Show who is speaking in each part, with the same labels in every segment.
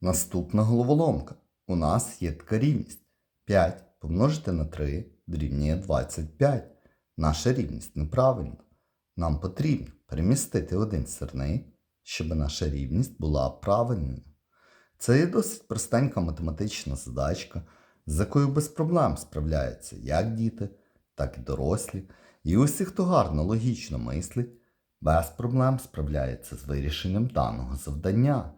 Speaker 1: Наступна головоломка. У нас є така рівність. 5 помножити на 3 дорівнює 25. Наша рівність неправильна. Нам потрібно перемістити один сірник, щоб наша рівність була правильною. Це є досить простенька математична задачка, з якою без проблем справляються як діти, так і дорослі. І усі, хто гарно логічно мислить, без проблем справляється з вирішенням даного завдання.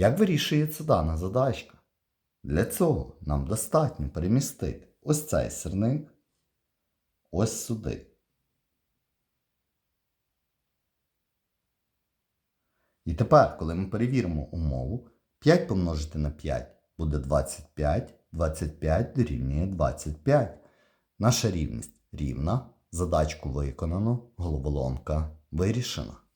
Speaker 1: Як вирішується дана задачка? Для цього нам достатньо перемістити ось цей сирник ось сюди. І тепер, коли ми перевіримо умову, 5 помножити на 5 буде 25, 25 дорівнює 25. Наша рівність рівна, задачку виконано, головоломка вирішена.